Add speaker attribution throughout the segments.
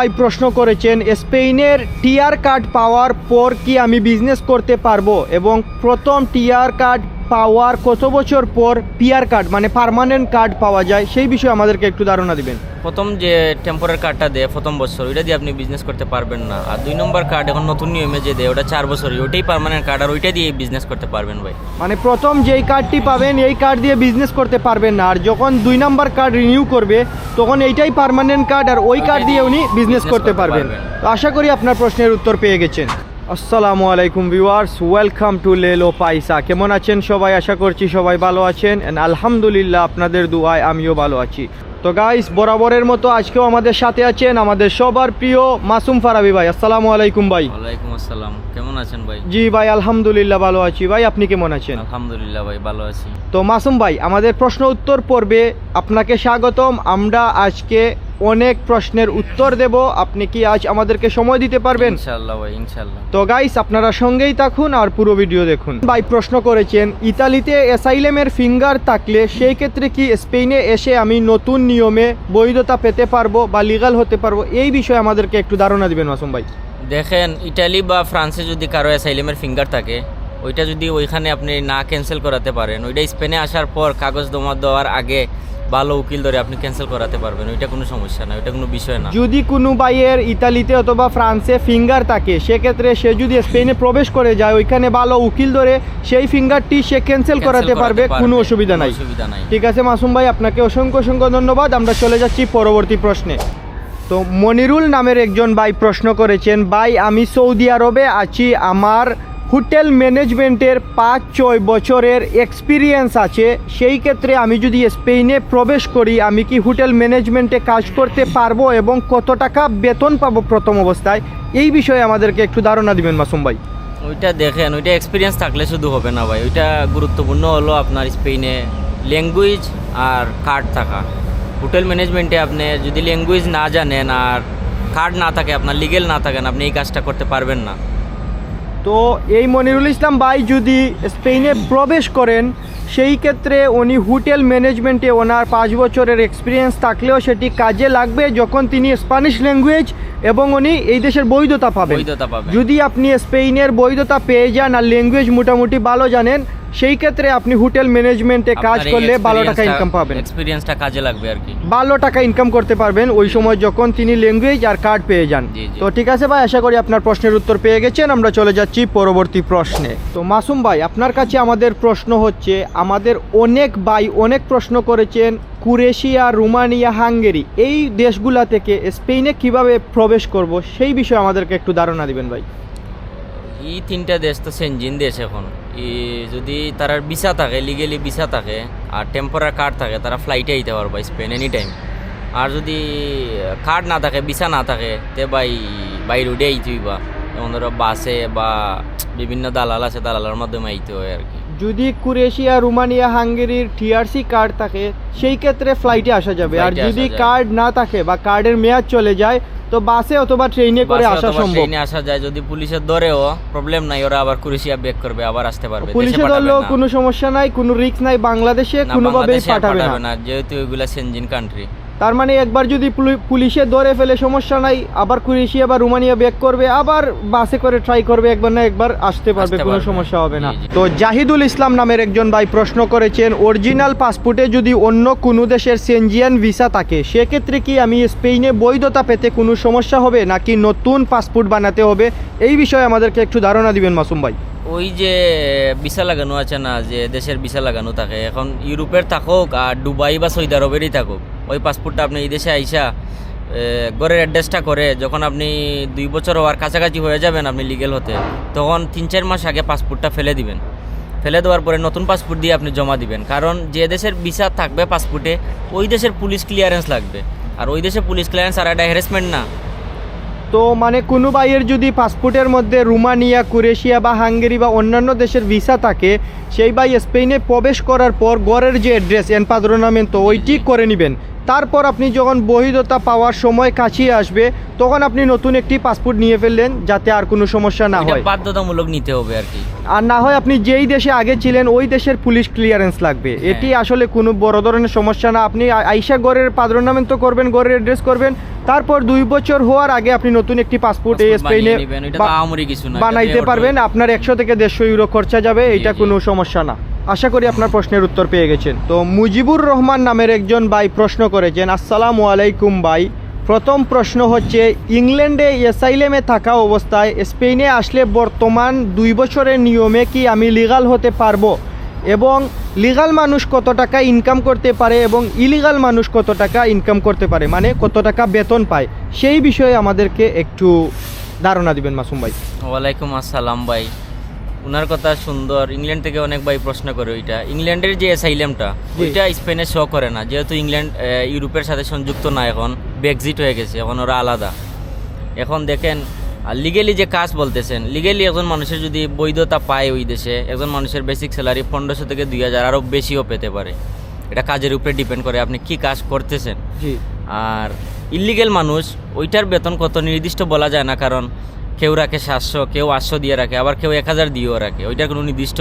Speaker 1: ভাই প্রশ্ন করেছেন স্পেনের টিয়ার কার্ড পাওয়ার পর কি আমি বিজনেস করতে পারব? এবং প্রথম টিয়ার কার্ড পাওয়ার কত বছর পর পিআর কার্ড মানে পার্মানেন্ট কার্ড পাওয়া যায় সেই বিষয়ে আমাদেরকে একটু ধারণা দিবেন।
Speaker 2: প্রথম যে টেম্পোরারি কার্ডটা দেয় প্রথম বছর ওইটা দিয়ে আপনি বিজনেস করতে পারবেন না। আর দুই নম্বর কার্ড এখন নতুন নিয়মে যে দেয় ওটা চার বছরই ওইটাই পার্মানেন্ট কার্ড আর ওইটা দিয়ে বিজনেস করতে পারবেন ভাই।
Speaker 1: মানে প্রথম যেই কার্ডটি পাবেন এই কার্ড দিয়ে বিজনেস করতে পারবেন না। আর যখন দুই নম্বর কার্ড রিনিউ করবে তখন এইটাই পারমানেন্ট কার্ড আর ওই কার্ড দিয়ে উনি বিজনেস করতে পারবেন।
Speaker 2: পারবেন।
Speaker 1: তো আশা করি আপনার প্রশ্নের উত্তর পেয়ে গেছেন। আসসালামু আলাইকুম viewers welcome to Lelo Paisa. কেমন আছেন সবাই? আশা করছি সবাই ভালো আছেন। অ্যান্ড আলহামদুলিল্লাহ আপনাদের দুয়ায় আমিও ভালো আছি। তো গাইস বরাবরের মতো আজকেও আমাদের সাথে আছেন আমাদের সবার প্রিয় মাসুম ফারাবি ভাই। আসসালামু আলাইকুম ভাই।
Speaker 2: ওয়ালাইকুম আসসালাম। কেমন আছেন ভাই?
Speaker 1: জি ভাই আলহামদুলিল্লাহ ভালো আছি। ভাই আপনি কেমন আছেন?
Speaker 2: আলহামদুলিল্লাহ ভাই ভালো আছি।
Speaker 1: তো মাসুম ভাই আমাদের প্রশ্ন উত্তর পর্বে আপনাকে স্বাগতম। আমরা আজকে অনেক প্রশ্নের উত্তর দেব। আপনি কি আজ আমাদেরকে সময় দিতে পারবেন?
Speaker 2: ইনশাআল্লাহ ভাই ইনশাআল্লাহ।
Speaker 1: তো গাইস আপনারা সঙ্গেই থাকুন আর পুরো ভিডিও দেখুন। ভাই প্রশ্ন করেছেন ইতালিতে অ্যাসাইলেমের ফিঙ্গার থাকলে সেই ক্ষেত্রে কি স্পেনে এসে আমি নতুন নিয়মে বৈধতা পেতে পারব বা লিগাল হতে পারব? এই বিষয়ে আমাদেরকে একটু ধারণা দিবেন মাসুম ভাই।
Speaker 2: দেখেন ইটালি বা ফ্রান্সে যদি কারও অ্যাসাইলেমের ফিঙ্গার থাকে ওইটা যদি ওইখানে আপনি না ক্যান্সেল করাতে পারেন ওইটা স্পেনে আসার পর কাগজ জমা দেওয়ার আগে ভালো উকিল ধরে আপনি ক্যান্সেল করাতে পারবেন ওইটা কোনো সমস্যা না ওইটা কোনো বিষয় না।
Speaker 1: যদি কোনো ভাইয়ের ইতালিতে অথবা ফ্রান্সে ফিঙ্গার থাকে সেক্ষেত্রে সে যদি স্পেনে প্রবেশ করে যায় ওইখানে ভালো উকিল ধরে সেই ফিঙ্গারটি সে ক্যান্সেল করাতে পারবে কোনো অসুবিধা নাই।
Speaker 2: অসুবিধা নাই।
Speaker 1: ঠিক আছে মাসুম ভাই আপনাকে অসংখ্য অসংখ্য ধন্যবাদ। আমরা চলে যাচ্ছি পরবর্তী প্রশ্নে। তো মনিরুল নামের একজন ভাই প্রশ্ন করেছেন ভাই আমি সৌদি আরবে আছি আমার হোটেল ম্যানেজমেন্টের পাঁচ ছয় বছরের এক্সপিরিয়েন্স আছে, সেই ক্ষেত্রে আমি যদি স্পেনে প্রবেশ করি, আমি কি হোটেল ম্যানেজমেন্টে কাজ করতে পারব এবং কত টাকা বেতন পাবো প্রথম অবস্থায়? এই বিষয়ে আমাদেরকে একটু ধারণা দিবেন মাসুম ভাই।
Speaker 2: ওইটা দেখেন, ওইটা এক্সপিরিয়েন্স থাকলে শুধু হবে না ভাই। ওইটা গুরুত্বপূর্ণ হলো আপনার স্পেনে ল্যাঙ্গুয়েজ আর কার্ড থাকা। হোটেল ম্যানেজমেন্টে আপনি যদি ল্যাঙ্গুয়েজ না জানেন আর কার্ড না থাকে, আপনার লিগেল না থাকেন, আপনি এই কাজটা করতে পারবেন না।
Speaker 1: তো এই মনিরুল ইসলাম ভাই যদি স্পেনে প্রবেশ করেন সেই ক্ষেত্রে উনি হোটেল ম্যানেজমেন্টে ওনার পাঁচ বছরের এক্সপিরিয়েন্স থাকলেও সেটি কাজে লাগবে যখন তিনি স্প্যানিশ ল্যাঙ্গুয়েজ এবং উনি এই দেশের বৈধতা পাবেন।
Speaker 2: বৈধতা পাবেন।
Speaker 1: যদি আপনি স্পেনের বৈধতা পেয়ে যান আর ল্যাঙ্গুয়েজ মোটামুটি ভালো জানেন সেই ক্ষেত্রে আপনি হোটেল ম্যানেজমেন্টে কাজ করলে ভালো টাকা ইনকাম পাবেন।
Speaker 2: এক্সপিরিয়েন্সটা কাজে লাগবে আর কি।
Speaker 1: ভালো টাকা ইনকাম করতে পারবেন ওই সময় যখন তিনি ল্যাঙ্গুয়েজ আর কার্ড পেয়ে যান। তো ঠিক আছে ভাই আশা করি আপনার প্রশ্নের উত্তর পেয়ে গেছেন। আমরা চলে যাচ্ছি পরবর্তী প্রশ্নে। তো মাসুম ভাই আপনার কাছে আমাদের প্রশ্ন হচ্ছে আমাদের অনেক ভাই অনেক প্রশ্ন করেছেন কুরেশিয়া রোমানিয়া হাঙ্গেরি এই দেশগুলা থেকে স্পেনে কীভাবে প্রবেশ করব সেই বিষয়ে আমাদেরকে একটু ধারণা দিবেন ভাই।
Speaker 2: এই তিনটা দেশ তো সেনজিন দেশ এখন। ই যদি তার ভিসা থাকে লিগেলি ভিসা থাকে আর টেম্পোরারি কার্ড থাকে তারা ফ্লাইটে আইতে পারবে স্পেন এনি টাইম আর যদি কার্ড না থাকে ভিসা না থাকে তে বাই বাই রোডে আইতে হইবা। যেমন ধরো বাসে বা বিভিন্ন দালাল আছে দালালের মাধ্যমে আইতে হয় আর কি।
Speaker 1: যদি কুরেশিয়া রোমানিয়া হাঙ্গেরির টিআরসি কার্ড থাকে সেই ক্ষেত্রে ফ্লাইটে আসা যাবে। আর যদি কার্ড না থাকে বা কার্ডের মেয়াদ চলে যায় তো বাসে অথবা ট্রেনে করে আসা সম্ভব।
Speaker 2: ট্রেনে আসা যায়। যদি পুলিশের ধরেও প্রবলেম নাই ওরা আবার কুরিশিয়া ব্যাক করবে আবার আসতে পারবে।
Speaker 1: পুলিশে ধরলেও। কোনো সমস্যা নাই কোনো রিস্ক নাই বাংলাদেশে কোনোভাবেই পাঠাবে না।
Speaker 2: যেহেতু ওইগুলা সেনজিন কান্ট্রি
Speaker 1: তার মানে একবার যদি পুলি- পুলিশে ধরে ফেলে সমস্যা নাই। আবার কুরেশিয়া বা রোমানিয়া ব্যাক করবে আবার বাসে করে ট্রাই করবে একবার না একবার আসতে পারবে কোনো সমস্যা হবে না। তো জাহিদুল ইসলাম নামের একজন ভাই প্রশ্ন করেছেন অরিজিনাল পাসপোর্টে যদি অন্য কোনো দেশের সেনজিয়ান ভিসা থাকে সেক্ষেত্রে কি আমি স্পেনে বৈধতা পেতে কোনো সমস্যা হবে নাকি নতুন পাসপোর্ট বানাতে হবে? এই বিষয়ে আমাদেরকে একটু ধারণা দিবেন মাসুম ভাই।
Speaker 2: ওই যে ভিসা লাগানো আছে না, যে দেশের ভিসা লাগানো থাকে, এখন ইউরোপের থাকুক আর দুবাই বা সৌদি আরবেরই থাকুক, ওই পাসপোর্টটা আপনি এই দেশে আইসা ঘরের অ্যাড্রেসটা করে, যখন আপনি দুই বছর হওয়ার কাছাকাছি হয়ে যাবেন আপনি লিগেল হতে, তখন তিন চার মাস আগে পাসপোর্টটা ফেলে দিবেন। ফেলে দেওয়ার পরে নতুন পাসপোর্ট দিয়ে আপনি জমা দিবেন, কারণ যে দেশের ভিসা থাকবে পাসপোর্টে, ওই দেশের পুলিশ ক্লিয়ারেন্স লাগবে। আর ওই দেশের পুলিশ ক্লিয়ারেন্স আর একটা হ্যারাসমেন্ট না।
Speaker 1: তো মানে কোনো ভাইয়ের যদি পাসপোর্টের মধ্যে রুমানিয়া কুরেশিয়া বা হাঙ্গেরি বা অন্যান্য দেশের ভিসা থাকে সেই ভাই স্পেনে প্রবেশ করার পর গড়ের যে অ্যাড্রেস এনপাদ্রোনামেন্ট ওইটি করে নেবেন। তারপর আপনি যখন বৈধতা পাওয়ার সময় কাছিয়ে আসবে তখন আপনি নতুন একটি পাসপোর্ট নিয়ে ফেললেন যাতে আর কোনো সমস্যা না হয়।
Speaker 2: বাধ্যতামূলক নিতে হবে আর কি।
Speaker 1: আর না হয় আপনি যেই দেশে আগে ছিলেন ওই দেশের পুলিশ ক্লিয়ারেন্স লাগবে।
Speaker 2: হ্যাঁ।
Speaker 1: এটি আসলে কোনো বড় ধরনের সমস্যা না। আপনি আইসা গড়ের পাদ্রনামেন্ট করবেন গড়ের অ্যাড্রেস করবেন। তারপর দুই বছর হওয়ার আগে আপনি নতুন একটি পাসপোর্ট এই স্পেনে বানাইতে পারবেন। আপনার একশো থেকে দেড়শো ইউরো খরচা যাবে এটা কোনো সমস্যা না। আশা করি আপনার প্রশ্নের উত্তর পেয়ে গেছেন। তো মুজিবুর রহমান নামের একজন ভাই প্রশ্ন করেছেন আসসালামু আলাইকুম ভাই। প্রথম প্রশ্ন হচ্ছে ইংল্যান্ডে এসাইলেমে থাকা অবস্থায় স্পেনে আসলে বর্তমান দুই বছরের নিয়মে কি আমি লিগাল হতে পারব? এবং লিগাল মানুষ কত টাকা ইনকাম করতে পারে এবং ইলিগাল মানুষ কত টাকা ইনকাম করতে পারে মানে কত টাকা বেতন পায় সেই বিষয়ে আমাদেরকে একটু ধারণা দিবেন মাসুম ভাই।
Speaker 2: ওয়ালাইকুম আসসালাম ভাই। ওনার কথা সুন্দর ইংল্যান্ড থেকে অনেক ভাই প্রশ্ন করে ওইটা। ইংল্যান্ডের যে অ্যাসাইলেমটা। ওইটা স্পেনে শো করে না যেহেতু ইংল্যান্ড ইউরোপের সাথে সংযুক্ত না এখন ব্রেক্সিট হয়ে গেছে এখন ওরা আলাদা। এখন দেখেন লিগেলি যে কাজ বলতেছেন লিগেলি একজন মানুষের যদি বৈধতা পায় ওই দেশে একজন মানুষের বেসিক স্যালারি পনেরোশো থেকে দুই হাজার আরও বেশিও পেতে পারে। এটা কাজের উপরে ডিপেন্ড করে আপনি কি কাজ করতেছেন। আর ইলিগেল মানুষ ওইটার বেতন কত নির্দিষ্ট বলা যায় না কারণ কেউ রাখে সাতশো কেউ আটশো দিয়ে রাখে আবার কেউ এক হাজার দিয়েও রাখে। ওইটার কোনো নির্দিষ্ট।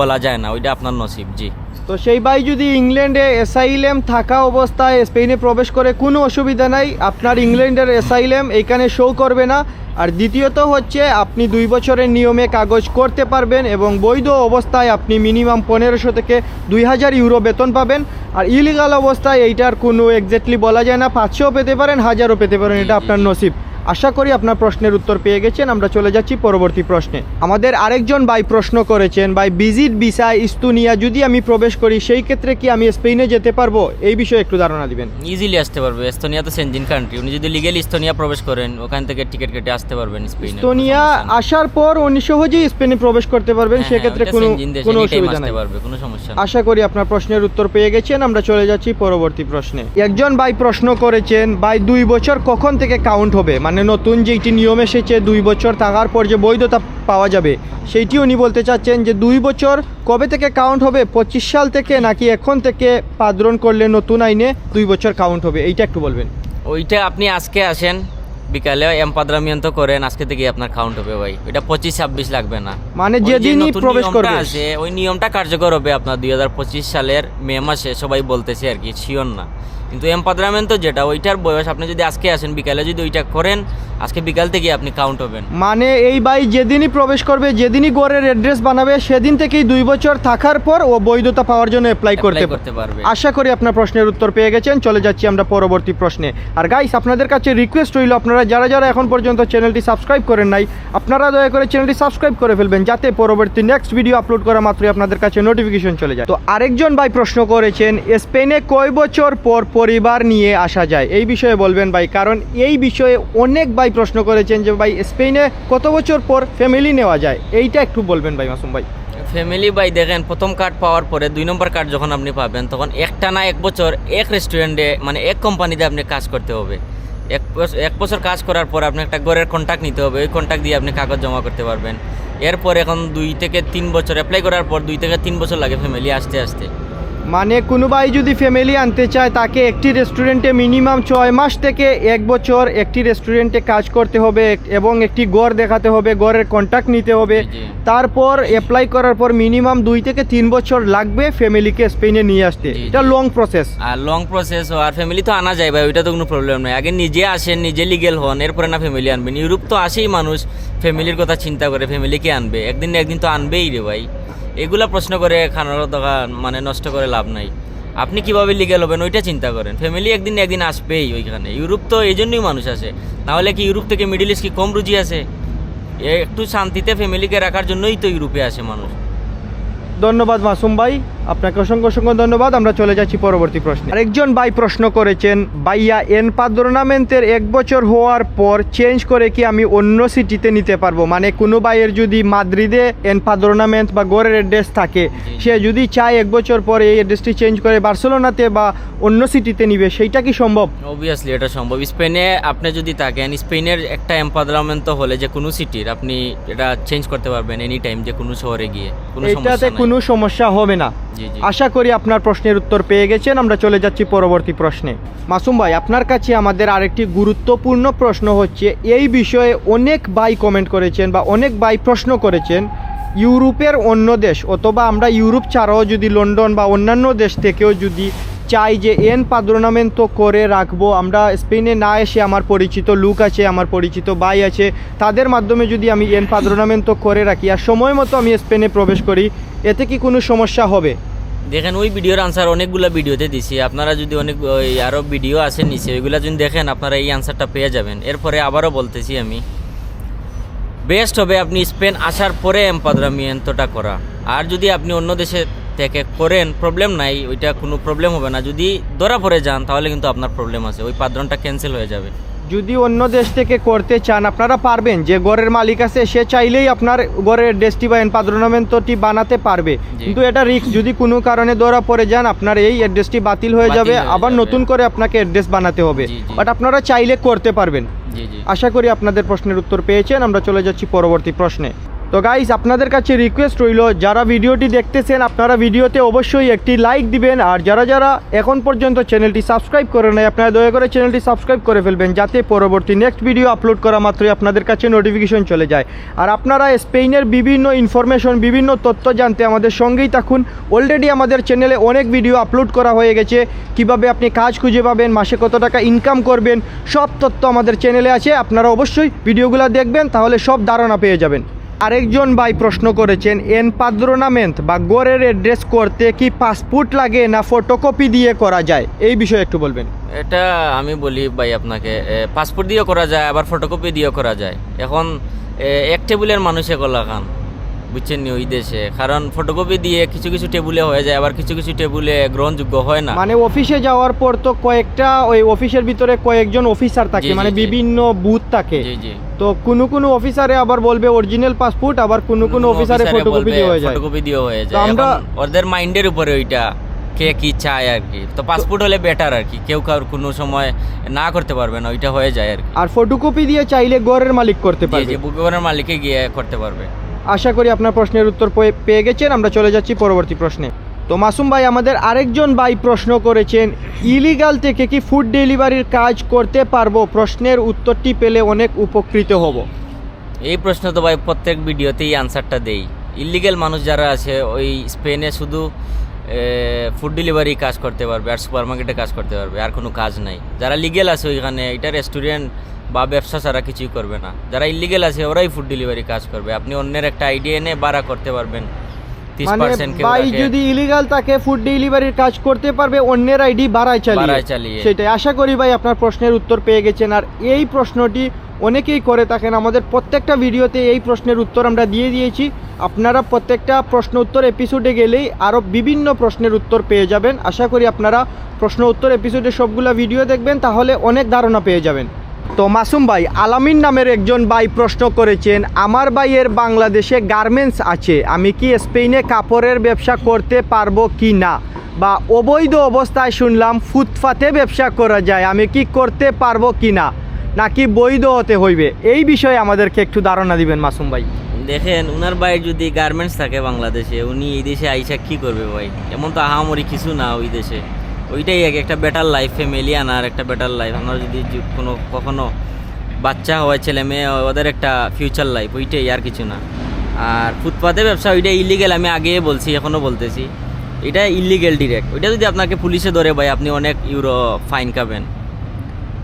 Speaker 2: বলা যায় না ওইটা আপনার নসিব জি।
Speaker 1: তো সেই ভাই যদি ইংল্যান্ডে এসাইলেম থাকা অবস্থায় স্পেনে প্রবেশ করে কোনো অসুবিধা নাই আপনার ইংল্যান্ডের এসাইলেম এইখানে শো করবে না। আর দ্বিতীয়ত হচ্ছে আপনি দুই বছরের নিয়মে কাগজ করতে পারবেন এবং বৈধ অবস্থায় আপনি মিনিমাম পনেরোশো থেকে দুই হাজার ইউরো বেতন পাবেন। আর ইলিগাল অবস্থায় এইটার কোনো এক্স্যাক্টলি বলা যায় না পাঁচশোও পেতে পারেন হাজারও পেতে পারেন এটা আপনার নসিব। আশা করি আপনার প্রশ্নের উত্তর পেয়ে গেছেন আমরা চলে যাচ্ছি পরবর্তী প্রশ্নে। আমাদের আরেকজন ভাই প্রশ্ন করেছেন ভাই ভিজিট ভিসা ইস্তুনিয়া যদি আমি প্রবেশ করি সেই ক্ষেত্রে কি আমি স্পেনে যেতে পারব? এই বিষয়ে একটু ধারণা দিবেন।
Speaker 2: ইজিলি আসতে পারবে এস্তোনিয়া তো সেনজিন কান্ট্রি উনি যদি লিগেল ইস্তোনিয়া প্রবেশ করেন ওখান থেকে টিকিট কেটে আসতে পারবেন স্পেনে।
Speaker 1: ইস্তোনিয়া আসার পর উনি সহজেই স্পেনে প্রবেশ করতে পারবেন সেক্ষেত্রে কোনো কোনো অসুবিধা নাই।
Speaker 2: পারবে কোনো সমস্যা
Speaker 1: আশা করি আপনার প্রশ্নের উত্তর পেয়ে গেছেন আমরা চলে যাচ্ছি পরবর্তী প্রশ্নে। একজন ভাই প্রশ্ন করেছেন ভাই দুই বছর কখন থেকে কাউন্ট হবে? মানে নতুন যেটি নিয়ম এসেছে দুই বছর থাকার পর যে বৈধতা পাওয়া যাবে সেইটি উনি বলতে চাচ্ছেন যে দুই বছর কবে থেকে কাউন্ট হবে? পঁচিশ সাল থেকে নাকি এখন থেকে পাদ্রণ করলে নতুন আইনে দুই বছর কাউন্ট হবে? এইটা একটু বলবেন।
Speaker 2: ওইটা আপনি আজকে আসেন বিকালে এমপাদ্রামিয়ন তো করেন আজকে থেকে আপনার কাউন্ট হবে ভাই। এটা পঁচিশ ছাব্বিশ লাগবে না।
Speaker 1: মানে যেদিনই প্রবেশ করবে।
Speaker 2: আছে ওই নিয়মটা কার্যকর হবে আপনার দুই হাজার পঁচিশ সালের মে মাসে সবাই বলতেছে আর কি শিওর না। কিন্তু এম্পাদ্রামেন্ট তো যেটা ওইটার বয়স আপনি যদি আজকে আসেন বিকালে যদি ওইটা করেন আজকে বিকাল থেকে আপনি কাউন্ট হবেন।
Speaker 1: মানে এই ভাই যেদিনই প্রবেশ করবে যেদিনই গড়ের অ্যাড্রেস বানাবে সেদিন থেকেই দুই বছর থাকার পর ও বৈধতা পাওয়ার জন্য অ্যাপ্লাই করতে
Speaker 2: করতে পারবে।
Speaker 1: আশা করি আপনার প্রশ্নের উত্তর পেয়ে গেছেন। চলে যাচ্ছি আমরা পরবর্তী প্রশ্নে। আর গাইস আপনাদের কাছে রিকোয়েস্ট রইল আপনারা যারা যারা এখন পর্যন্ত চ্যানেলটি সাবস্ক্রাইব করেন নাই আপনারা দয়া করে চ্যানেলটি সাবস্ক্রাইব করে ফেলবেন যাতে পরবর্তী নেক্সট ভিডিও আপলোড করা মাত্রই আপনাদের কাছে নোটিফিকেশন চলে যায়। তো আরেকজন ভাই প্রশ্ন করেছেন স্পেনে কয় বছর পর পরিবার নিয়ে আসা যায়? এই বিষয়ে বলবেন ভাই কারণ এই বিষয়ে অনেক ভাই প্রশ্ন করেছেন যে ভাই স্পেনে কত বছর পর ফ্যামিলি নেওয়া যায়? এইটা একটু বলবেন ভাই মাসুম ভাই।
Speaker 2: ফ্যামিলি ভাই, দেখেন, প্রথম কার্ড পাওয়ার পরে দুই নম্বর কার্ড যখন আপনি পাবেন, তখন একটা না এক বছর এক রেস্টুরেন্টে মানে এক কোম্পানিতে আপনি কাজ করতে হবে। এক বছর এক বছর কাজ করার পর আপনি একটা ঘরের কন্ট্যাক্ট নিতে হবে, ওই কন্ট্যাক্ট দিয়ে আপনি কাগজ জমা করতে পারবেন। এরপর এখন দুই থেকে তিন বছর অ্যাপ্লাই করার পর দুই থেকে তিন বছর লাগে ফ্যামিলি আসতে আসতে।
Speaker 1: মানে কোনো ভাই যদি ফ্যামিলি আনতে চায় তাকে একটি রেস্টুরেন্টে মিনিমাম ছয় মাস থেকে এক বছর একটি রেস্টুরেন্টে কাজ করতে হবে এবং একটি গড় দেখাতে হবে গড়ের কন্ট্যাক্ট নিতে হবে। তারপর অ্যাপ্লাই করার পর মিনিমাম দুই থেকে তিন বছর লাগবে ফ্যামিলিকে স্পেনে নিয়ে আসতে। এটা লং প্রসেস
Speaker 2: আর লং প্রসেস আর ফ্যামিলি তো আনা যায় ভাই ওইটা তো কোনো প্রবলেম নাই। আগে নিজে আসেন নিজে লিগেল হন এরপরে না ফ্যামিলি আনবেন। ইউরোপ তো আসেই মানুষ ফ্যামিলির কথা চিন্তা করে ফ্যামিলিকে আনবে। একদিন না একদিন তো আনবেই রে ভাই। এগুলা প্রশ্ন করে খানার দোকান মানে নষ্ট করে লাভ নাই। আপনি কীভাবে লিগেল হবেন ওইটা চিন্তা করেন। ফ্যামিলি একদিন একদিন আসবেই ওইখানে। ইউরোপ তো এই জন্যই মানুষ আসে নাহলে কি ইউরোপ থেকে মিডিল ইস্ট কি কম রুজি আছে? একটু শান্তিতে ফ্যামিলিকে রাখার জন্যই তো ইউরোপে আসে মানুষ।
Speaker 1: ধন্যবাদ মাসুম ভাই। আপনাকে অসংখ্য অসংখ্য ধন্যবাদ। আমরা চলে যাচ্ছি পরবর্তী প্রশ্নে। আরেকজন ভাই প্রশ্ন করেছেন ভাইয়া এন পাদ্রনামেন্টের এক বছর হওয়ার পর চেঞ্জ করে কি আমি অন্য সিটিতে নিতে পারব? মানে কোনো ভাইয়ের যদি মাদ্রিদে এন পাদ্রনামেন্ট বা গড়ের অ্যাড্রেস থাকে সে যদি চায় এক বছর পরে এই অ্যাড্রেসটি চেঞ্জ করে বার্সেলোনাতে বা অন্য সিটিতে নিবে সেইটা কি সম্ভব?
Speaker 2: অবভিয়াসলি এটা সম্ভব। স্পেনে আপনি যদি থাকেন স্পেনের একটা এম্পাদারমেন্ট তো হলে যে কোনো সিটির আপনি এটা চেঞ্জ করতে পারবেন এনি টাইম যে কোনো শহরে গিয়ে। কোনো
Speaker 1: এটাতে
Speaker 2: সমস্যা
Speaker 1: কোনো সমস্যা হবে না। আশা করি আপনার প্রশ্নের উত্তর পেয়ে গেছেন। আমরা চলে যাচ্ছি পরবর্তী প্রশ্নে। মাসুম ভাই, আপনার কাছে আমাদের আরেকটি গুরুত্বপূর্ণ প্রশ্ন হচ্ছে, এই বিষয়ে অনেক ভাই কমেন্ট করেছেন বা অনেক ভাই প্রশ্ন করেছেন, ইউরোপের অন্য দেশ অথবা আমরা ইউরোপ ছাড়াও যদি লন্ডন বা অন্যান্য দেশ থেকেও যদি চাই যে এন পাদ্রনামেন্ট তো করে রাখব। আমরা স্পেনে না এসে আমার পরিচিত লুক আছে, আমার পরিচিত বাই আছে, তাদের মাধ্যমে যদি আমি এন পাদ্রনামেন্ট তো করে রাখি আর সময় মতো আমি স্পেনে প্রবেশ করি, এতে কি কোনো সমস্যা হবে?
Speaker 2: দেখেন, ওই ভিডিওর আনসার অনেকগুলো ভিডিওতে দিছি। আপনারা যদি অনেক আরও ভিডিও আছে নিচে, ওইগুলো যদি দেখেন, আপনারা এই আনসারটা পেয়ে যাবেন। এরপরে আবারও বলতেছি আমি। বেস্ট হবে আপনি স্পেন আসার পরে এম্পাদ্রামিয়েন্তটা করা। আর যদি আপনি অন্য দেশে থেকে করেন প্রবলেম নাই ওইটা কোনো প্রবলেম হবে না। যদি ধরা পড়ে যান তাহলে কিন্তু আপনার প্রবলেম আছে ওই পাদ্রনটা ক্যান্সেল হয়ে যাবে।
Speaker 1: যদি অন্য দেশ থেকে করতে চান আপনারা পারবেন যে গড়ের মালিক আছে সে চাইলেই আপনার গড়ের ডেস্টি বা এনপাদ্রনামেন্টটি বানাতে পারবে। কিন্তু এটা রিস্ক যদি কোনো কারণে ধরা পড়ে যান আপনার এই অ্যাড্রেসটি বাতিল হয়ে যাবে আবার নতুন করে আপনাকে অ্যাড্রেস বানাতে হবে। বাট আপনারা চাইলে করতে পারবেন। আশা করি আপনাদের প্রশ্নের উত্তর পেয়েছেন আমরা চলে যাচ্ছি পরবর্তী প্রশ্নে। তো গাইস আপনাদের কাছে রিকোয়েস্ট রইল, যারা ভিডিওটি দেখতেছেন, আপনারা ভিডিওতে অবশ্যই একটি লাইক দিবেন, আর যারা যারা এখন পর্যন্ত চ্যানেলটি সাবস্ক্রাইব করে নাই, আপনারা দয়া করে চ্যানেলটি সাবস্ক্রাইব করে ফেলবেন, যাতে পরবর্তী নেক্সট ভিডিও আপলোড করা মাত্রই আপনাদের কাছে নোটিফিকেশন চলে যায়। আর আপনারা স্পেনের বিভিন্ন ইনফরমেশন বিভিন্ন তথ্য জানতে আমাদের সঙ্গেই থাকুন। অলরেডি আমাদের চ্যানেলে অনেক ভিডিও আপলোড করা হয়ে গেছে। কীভাবে আপনি কাজ খুঁজে পাবেন, মাসে কত টাকা ইনকাম করবেন, সব তথ্য আমাদের চ্যানেলে আছে। আপনারা অবশ্যই ভিডিওগুলো দেখবেন, তাহলে সব ধারণা পেয়ে যাবেন। আরেকজন ভাই প্রশ্ন করেছেন, এন পাদ্রনামেন্ট বা গোরের অ্যাড্রেস করতে কি পাসপোর্ট লাগে না ফটোকপি দিয়ে করা যায়? এই বিষয়ে একটু বলবেন।
Speaker 2: এটা আমি বলি ভাই আপনাকে পাসপোর্ট দিয়ে করা যায়, আবার ফটোকপি দিয়ে করা যায়। এখন এক টেবিলের মানুষে কলা খান। বুঝছেন ওই দেশে। কারণ ফটোকপি দিয়ে কিছু কিছু টেবিলে হয়ে যায় আবার কিছু কিছু টেবিলে গ্রহণযোগ্য হয় না।
Speaker 1: মানে অফিসে যাওয়ার পর তো কয়েকটা ওই অফিসের ভিতরে কয়েকজন অফিসার থাকে মানে বিভিন্ন বুথ থাকে। তো কোনো কোনো অফিসারে আবার বলবে অরিজিনাল পাসপোর্ট আবার কোনো কোনো অফিসারে ফটোকপি দিয়ে হয়ে যায়।
Speaker 2: ফটোকপি দিয়ে হয়ে যায়।
Speaker 1: আমরা-
Speaker 2: ওদের মাইন্ডের উপরে ওইটা কে কি চায় আর কি। তো পাসপোর্ট হলে বেটার আর কি। কেউ কারোর কোনো সময় না করতে পারবে না ওইটা হয়ে যায় আর কি।
Speaker 1: আর ফটোকপি দিয়ে চাইলে গড়ের মালিক করতে পারবে।
Speaker 2: জি বুকের মালিকে গিয়ে করতে পারবে।
Speaker 1: আশা করি আপনার প্রশ্নের উত্তর পেয়ে- গেছেন। আমরা চলে যাচ্ছি পরবর্তী প্রশ্নে। তো মাসুম ভাই, আমাদের আরেকজন ভাই প্রশ্ন করেছেন, ইলিগাল থেকে কি ফুড ডেলিভারির কাজ করতে পারব? প্রশ্নের উত্তরটি পেলে অনেক উপকৃত হব।
Speaker 2: এই প্রশ্ন তো ভাই প্রত্যেক ভিডিওতেই আনসারটা দেই। ইলিগাল মানুষ যারা আছে, ওই স্পেনে শুধু ফুড ডেলিভারি কাজ করতে পারবে, আর সুপার মার্কেটে কাজ করতে পারবে, আর কোনো কাজ নাই। যারা লিগেল আছে ওইখানে, এটা রেস্টুরেন্ট বা ব্যবসা ছাড়া কিছুই করবে না। যারা ইলিগেল আছে ওরাই ফুড ডেলিভারি কাজ করবে। আপনি অন্যের একটা আইডিয়া এনে বাড়া করতে পারবেন।
Speaker 1: মানে ভাই যদি ইলিগাল তাকে ফুড ডেলিভারির কাজ করতে পারবে অন্যের আইডি বাড়ায় চালিয়ে।
Speaker 2: বাড়ায় চালিয়ে।
Speaker 1: সেটাই। আশা করি ভাই আপনার প্রশ্নের উত্তর পেয়ে গেছেন। আর এই প্রশ্নটি অনেকেই করে থাকেন। আমাদের প্রত্যেকটা ভিডিওতে এই প্রশ্নের উত্তর আমরা দিয়ে দিয়েছি। আপনারা প্রত্যেকটা প্রশ্ন উত্তর এপিসোডে গেলেই আরও বিভিন্ন প্রশ্নের উত্তর পেয়ে যাবেন। আশা করি আপনারা প্রশ্ন উত্তর এপিসোডে সবগুলা ভিডিও দেখবেন তাহলে অনেক ধারণা পেয়ে যাবেন। তো মাসুম ভাই, আলামিন নামের একজন ভাই প্রশ্ন করেছেন, আমার ভাইয়ের বাংলাদেশে গার্মেন্টস আছে, আমি কি স্পেনে কাপড়ের ব্যবসা করতে পারব কি না? বা অবৈধ অবস্থায় শুনলাম, ফুটপাতে ব্যবসা করা যায়, আমি কি করতে পারব কি না? নাকি বৈধ হতে হইবে? এই বিষয়ে আমাদেরকে একটু ধারণা দিবেন মাসুম ভাই।
Speaker 2: দেখেন, উনার ভাই যদি গার্মেন্টস থাকে বাংলাদেশে, উনি এই দেশে আইসা কি করবে ভাই? এমন তো আহামরি কিছু না ওই দেশে। ওইটাই এক একটা বেটার লাইফ ফ্যামিলি আনার একটা বেটার লাইফ আমরা যদি কোনো কখনো বাচ্চা হয় ছেলে মেয়ে ওদের একটা ফিউচার লাইফ ওইটাই আর কিছু না। আর ফুটপাতে ব্যবসা, ওইটা ইলিগেল আমি আগে বলছি, এখনও বলতেছি। এটা ইলিগেল ডিরেক্ট ওইটা যদি আপনাকে পুলিশে ধরে ভাই, আপনি অনেক ইউরো ফাইন খাবেন।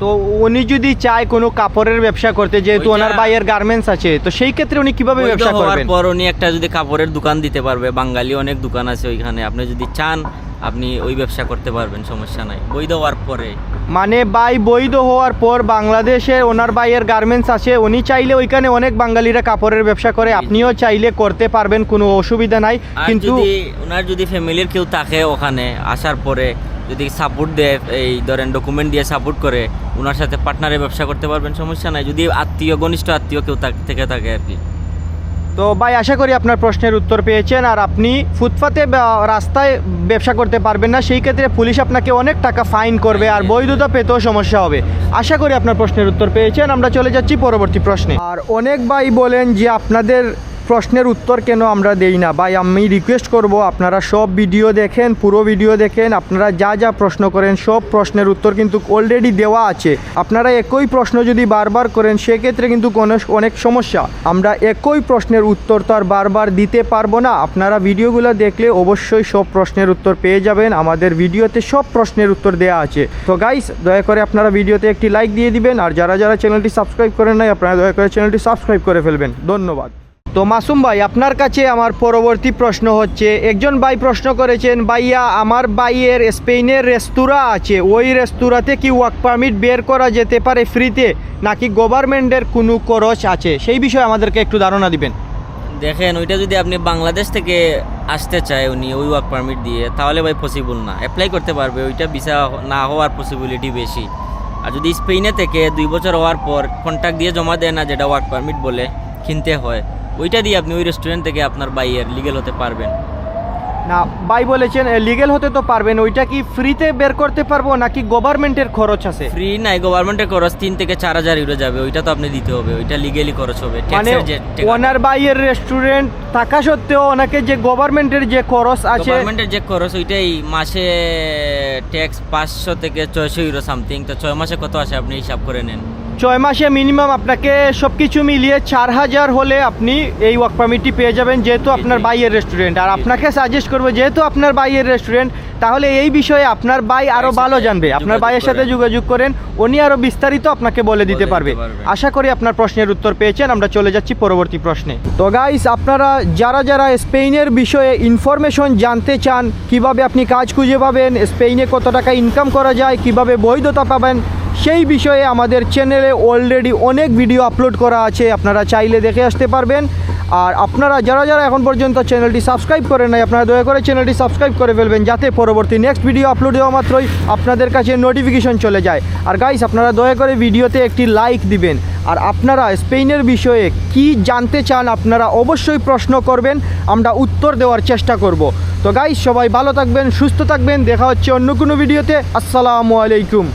Speaker 1: তো উনি যদি চায় কোনো কাপড়ের ব্যবসা করতে যেহেতু ওনার ভাইয়ের গার্মেন্টস আছে তো সেই ক্ষেত্রে উনি কীভাবে ব্যবসা
Speaker 2: হওয়ার
Speaker 1: করবেন
Speaker 2: পর উনি একটা যদি কাপড়ের দোকান দিতে পারবে বাঙালি অনেক দোকান আছে ওইখানে আপনি যদি চান আপনি ওই ব্যবসা করতে পারবেন সমস্যা নাই বৈধ হওয়ার পরে
Speaker 1: মানে বাই বৈধ হওয়ার পর বাংলাদেশে ওনার ভাইয়ের গার্মেন্টস আছে উনি চাইলে ওইখানে অনেক বাঙালিরা কাপড়ের ব্যবসা করে। আপনিও চাইলে করতে পারবেন কোনো অসুবিধা নাই কিন্তু
Speaker 2: যদি ওনার যদি ফ্যামিলির কেউ থাকে ওখানে আসার পরে যদি সাপোর্ট দেয়, এই ধরেন ডকুমেন্ট দিয়ে সাপোর্ট করে ওনার সাথে পার্টনারে ব্যবসা করতে পারবেন, সমস্যা নাই। যদি আত্মীয়, ঘনিষ্ঠ আত্মীয় কেউ থেকে, থাকে আর কি।
Speaker 1: তো ভাই, আশা করি আপনার প্রশ্নের উত্তর পেয়েছেন, আর আপনি ফুটপাতে রাস্তায় ব্যবসা করতে পারবেন না, সেই ক্ষেত্রে পুলিশ আপনাকে অনেক টাকা ফাইন করবে, আর বৈধতা পেতেও সমস্যা হবে। আশা করি আপনার প্রশ্নের উত্তর পেয়েছেন, আমরা চলে যাচ্ছি পরবর্তী প্রশ্নে। আর অনেক ভাই বলেন যে আপনাদের প্রশ্নের উত্তর কেন আমরা দেই না? ভাই, আমি রিকোয়েস্ট করব আপনারা সব ভিডিও দেখেন, পুরো ভিডিও দেখেন, আপনারা যা যা প্রশ্ন করেন, সব প্রশ্নের উত্তর কিন্তু অলরেডি দেওয়া আছে। আপনারা একই প্রশ্ন যদি বারবার করেন, সেক্ষেত্রে কিন্তু কোনো অনেক সমস্যা। আমরা একই প্রশ্নের উত্তর তো আর বারবার দিতে পারব না। আপনারা ভিডিওগুলো দেখলে অবশ্যই সব প্রশ্নের উত্তর পেয়ে যাবেন। আমাদের ভিডিওতে সব প্রশ্নের উত্তর দেওয়া আছে। তো গাইস দয়া করে আপনারা ভিডিওতে একটি লাইক দিয়ে দিবেন। আর যারা যারা চ্যানেলটি সাবস্ক্রাইব করেন নাই, আপনারা দয়া করে চ্যানেলটি সাবস্ক্রাইব করে ফেলবেন। ধন্যবাদ। তো মাসুম ভাই, আপনার কাছে আমার পরবর্তী প্রশ্ন হচ্ছে, একজন ভাই প্রশ্ন করেছেন, ভাইয়া, আমার ভাইয়ের স্পেনের রেস্তোরাঁ আছে, ওই রেস্তোরাঁতে কি ওয়ার্ক পারমিট বের করা যেতে পারে ফ্রিতে নাকি গভর্নমেন্টের কোনো খরচ আছে? সেই বিষয়ে আমাদেরকে একটু ধারণা দিবেন।
Speaker 2: দেখেন, ওইটা যদি আপনি বাংলাদেশ থেকে আসতে চায় উনি ওই ওয়ার্ক পারমিট দিয়ে, তাহলে ভাই পসিবল না। অ্যাপ্লাই করতে পারবে, ওইটা ভিসা না হওয়ার পসিবিলিটি বেশি। আর যদি স্পেনে থেকে দুই বছর হওয়ার পর কন্ট্যাক্ট দিয়ে জমা দেয় না, যেটা ওয়ার্ক পারমিট বলে কিনতে হয়। ওইটা দিয়ে আপনি ওই রেস্টুরেন্ট থেকে আপনার বাইয়ের লিগেল হতে পারবেন।
Speaker 1: না ভাই বলেছেন লিগেল হতে তো পারবেন ওইটা কি ফ্রিতে বের করতে পারব নাকি গভর্নমেন্টের খরচ আছে?
Speaker 2: ফ্রি নাই গভর্নমেন্টের খরচ তিন থেকে চার হাজার ইউরো যাবে ওইটা তো আপনি দিতে হবে ওইটা লিগেলি খরচ হবে
Speaker 1: মানে ওনার ভাইয়ের রেস্টুরেন্ট থাকা সত্ত্বেও ওনাকে যে গভর্নমেন্টের যে খরচ আছে
Speaker 2: গভর্নমেন্টের যে খরচ ওইটাই মাসে ট্যাক্স পাঁচশো থেকে ছয়শো ইউরো সামথিং তো ছয় মাসে কত আসে আপনি হিসাব করে নেন।
Speaker 1: ছয় মাসে মিনিমাম আপনাকে সব কিছু মিলিয়ে চার হাজার হলে আপনি এই ওয়ার্ক পারমিটটি পেয়ে যাবেন যেহেতু আপনার। বাইয়ের রেস্টুরেন্ট আর আপনাকে সাজেস্ট করব যেহেতু আপনার বাইয়ের রেস্টুরেন্ট তাহলে এই বিষয়ে আপনার বাই আরও ভালো জানবে। আপনার বাইয়ের সাথে যোগাযোগ করেন উনি আরও বিস্তারিত আপনাকে বলে দিতে পারবে
Speaker 2: দিতে পারবে।
Speaker 1: আশা করি আপনার প্রশ্নের উত্তর পেয়েছেন আমরা চলে যাচ্ছি পরবর্তী প্রশ্নে। তো গাইস আপনারা যারা যারা স্পেনের বিষয়ে ইনফরমেশন জানতে চান কীভাবে আপনি কাজ খুঁজে পাবেন স্পেনে কত টাকা ইনকাম করা যায় কীভাবে বৈধতা পাবেন সেই বিষয়ে আমাদের চ্যানেলে অলরেডি অনেক ভিডিও আপলোড করা আছে, আপনারা চাইলে দেখে আসতে পারবেন। আর আপনারা যারা যারা এখন পর্যন্ত চ্যানেলটি সাবস্ক্রাইব করেন নাই, আপনারা দয়া করে চ্যানেলটি সাবস্ক্রাইব করে ফেলবেন, যাতে পরবর্তী নেক্সট ভিডিও আপলোড হওয়া মাত্রই আপনাদের কাছে নোটিফিকেশন চলে যায়। আর গাইস আপনারা দয়া করে ভিডিওতে একটি লাইক দিবেন। আর আপনারা স্পেনের বিষয়ে কি জানতে চান, আপনারা অবশ্যই প্রশ্ন করবেন, আমরা উত্তর দেওয়ার চেষ্টা করব। তো গাইস সবাই ভালো থাকবেন, সুস্থ থাকবেন, দেখা হচ্ছে অন্য কোনো ভিডিওতে আসসালামু আলাইকুম।